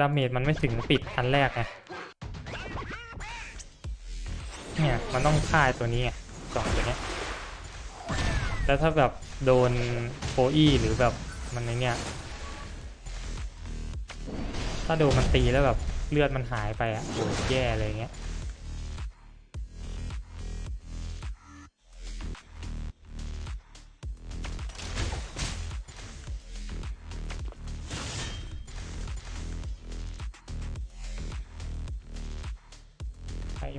ดาเมจมันไม่ถึงปิดอันแรกไงเนี่ยมันต้องฆ่าตัวนี้ไงสองตัวนี้แล้วถ้าแบบโดนโฟอีหรือแบบมันในเนี้ยถ้าโดนมันตีแล้วแบบเลือดมันหายไปอะโหแย่เลยเงี้ย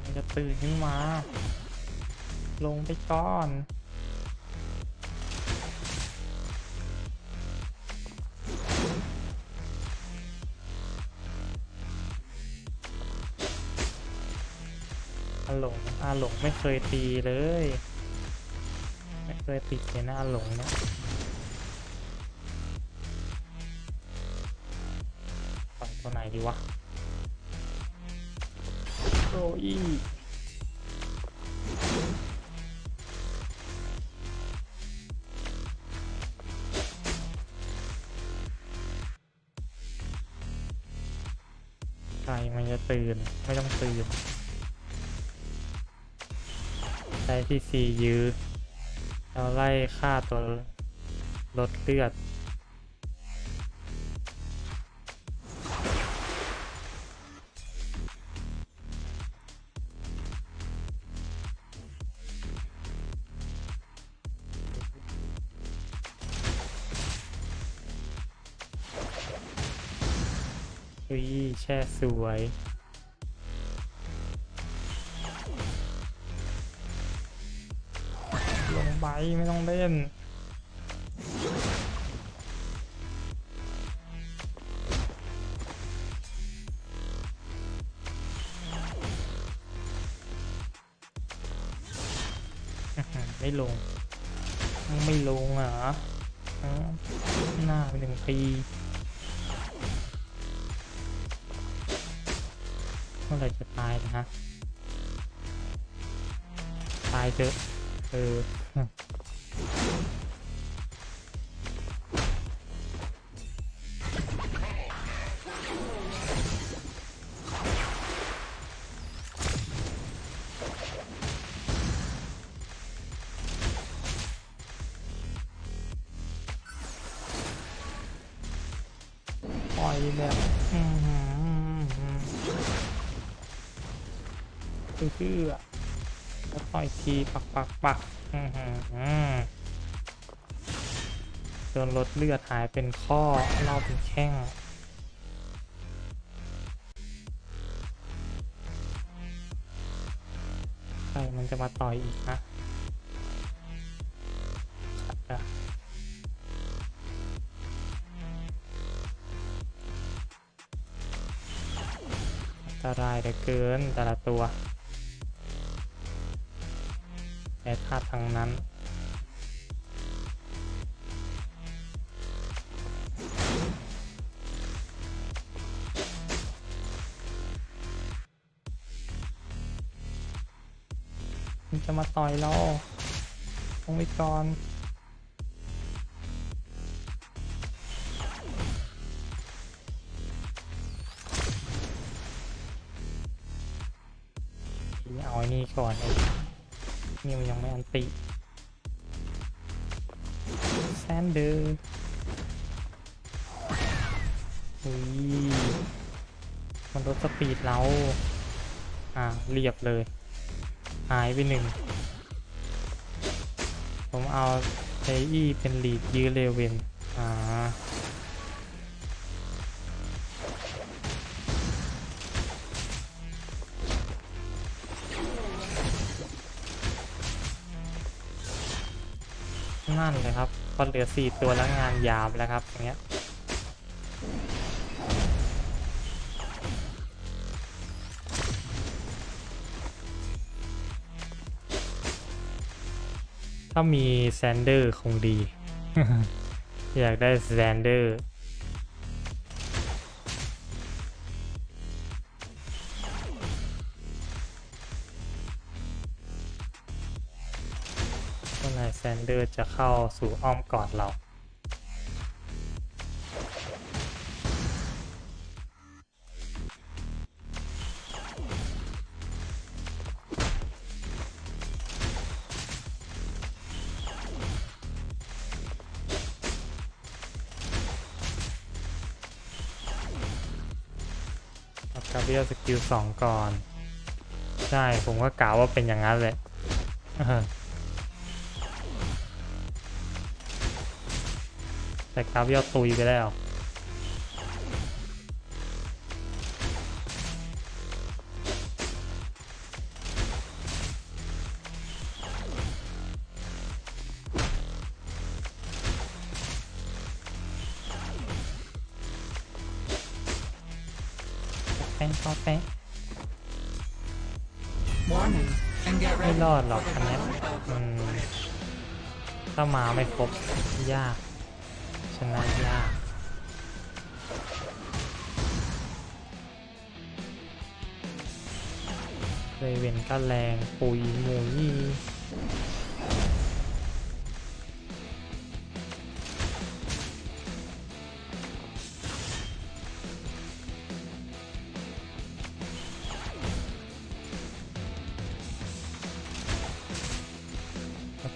มันจะตื่นขึ้นมา ลงไปก่อนอาหลงอาหลงไม่เคยตีเลย ไม่เคยติดเลยนะอาหลงเนี่ยปล่อยตัวไหนดีวะ โอ้ยใครมันจะตื่น ไม่ต้องตื่นใช้ที่ซียื้อแล้วไล่ฆ่าตัวลดเลือด ช่สวย ลงไปไม่ต้องเล่นไม่ลง ไม่ลงเหรออ๋อหน้าไปหนึ่งปี มื่อไหรจะตายนะฮะ ตายเถอะเออปล่อยแบบอือ หือเพื่อแล้วปล่อยทีปักปักปักจนลดเลือดหายเป็นข้อเราเป็นแข้งใครมันจะมาต่อยอีกนะอันตรายเหลือเกินแต่ละตัวาตุทางนั้น มันจะมาต่อยเราลงไปก่อนเอาไอ้นี่ก่อนไอ้ นี่มันยังไม่อันติแซนเดอร์อุ้ยมันลดสปีดเรา อ่า เรียบเลย หายไปหนึ่ง ผมเอาเทอี้เป็นลีดยื้อเลเวนอ่า นั่นเลยครับพอเหลือสี่ตัวแล้วงานยามแล้วครับอย่างเงี้ยถ้ามีแซนเดอร์คงดี อยากได้แซนเดอร์ นเดอร์จะเข้าสู่อ้อมกอดเรา กาเบียสกิลสองก่อน ใช่ ผมก็กล่าวว่าเป็นอย่างนั้นแหละ แต่กราเบียตุยไปแล้วแป้งก็แป้ง Warning. And get ไม่ ready รอดหรอก for อัน the เนี้ย battle. มันถ้ามาไม่ครบยาก ชนะยากเลยเวนก็แรงปุยมูยี่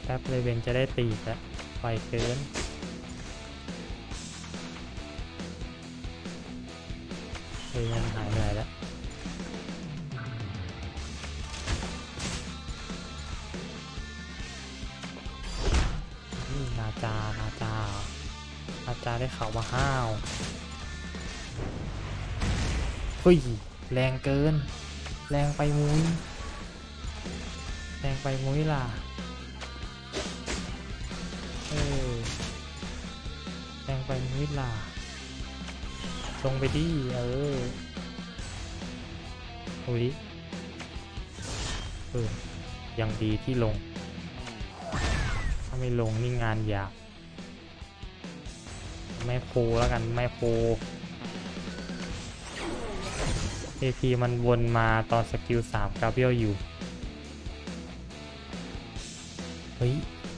แป๊บๆเลยเวนจะได้ตีแล้วปล่อยเกิน เลยเวนหายเหนื่อยแล้วนี่นาจานาจานาจาได้ข่าวว่าห้าวเฮ้ยแรงเกิน แรงไปมุ้ยแรงไปมุ้ยล่ะเออแรงไปมุ้ยล่ะ ลงไปดิเอออุ้ยเออยังดีที่ลง ถ้าไม่ลงนี่งานยาบไม่โพแล้วกันไม่โพเอพีมันวนมาตอนสกิลสามกาเบียลอยู่ เฮ้ย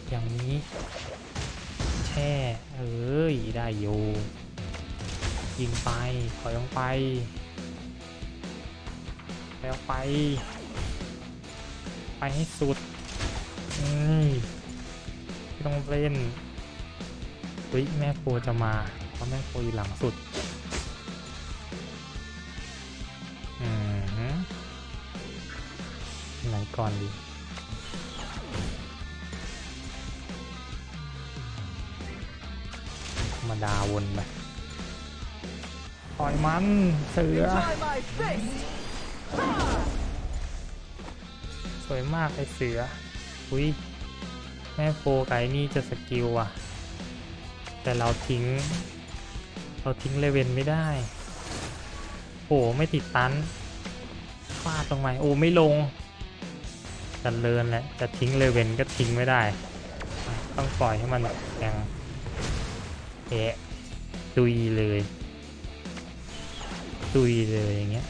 อย่างนี้ แช่ เอ้ย ได้อยู่ ยิงไปถอยลงไปไปออกไป ไปให้สุดอืมไม่ต้องเล่นเฮ้ยแม่โคจะมาเพราะแม่โคอยู่หลังสุดอืมไหนก่อนดีธรรมดาวนไป ปล่อยมันเสือ สวยมากไอเสือ อุ้ยแม่โฟไกนี่จะสกิลอะ แต่เราทิ้ง เราทิ้งเลเวนไม่ได้โอ้ไม่ติดตันฟาดตรงไหนโอ้ไม่ลงจันเลินแหละจะทิ้งเลเวนก็ทิ้งไม่ได้ ต้องปล่อยให้มันแข็งแอะตุยเลย ตุยเลยอย่างเงี้ย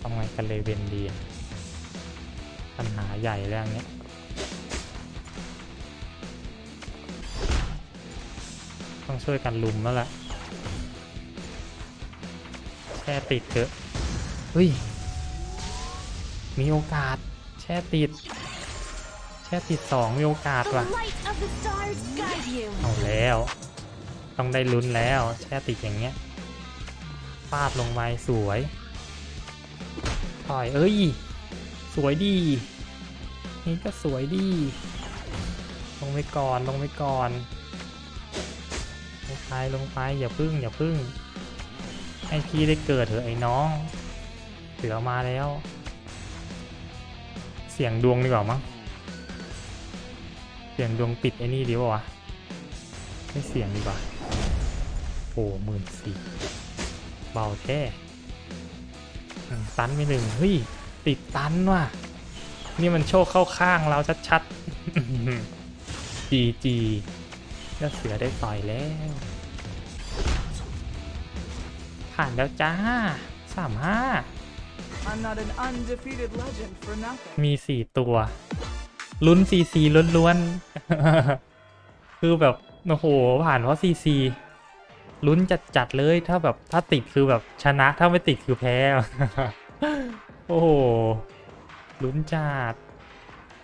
ทำไงกันเลยเวนดีอะปัญหาใหญ่เรื่องเนี้ยต้องช่วยกันลุมแล้วล่ะแช่ติดเถอะเฮ้ย มีโอกาส แช่ติด แช่ติดสองมีโอกาส The ว่ะ light of the stars guide you. เอาแล้ว ต้องได้ลุ้นแล้วแช่ติดอย่างเงี้ยฟาดลงไปสวยต่อยเอ้ย สวยดี นี่ก็สวยดี ลงไปก่อนลงไปก่อนลงไปลงไปอย่าพึ่งอย่าพึ่งให้พี่ได้เกิดเถอะไอ้น้องเสือมาแล้ว เสียงดวงดีกว่ามั้งเสียงดวงปิดไอ้นี่ดีป่าวะไม่เสียงดีกว่า โอ้หมื่นสี่เบาแท้อืมตันไปหนึ่งเฮ้ย ติดตันว่ะ นี่มันโชคเข้าข้างเราชัดๆจีจีก็เสือได้ต่อยแล้ว ผ่านแล้วจ้าสามห้า I'm not an undefeated legend for nothing. มีสี่ตัว ลุ้นซีซีล้วนๆ คือแบบ โอ้โห ผ่านเพราะซีซี ลุ้นจัดๆเลยถ้าแบบถ้าติดคือแบบชนะถ้าไม่ติดคือแพ้ โอ้โหลุ้นจัด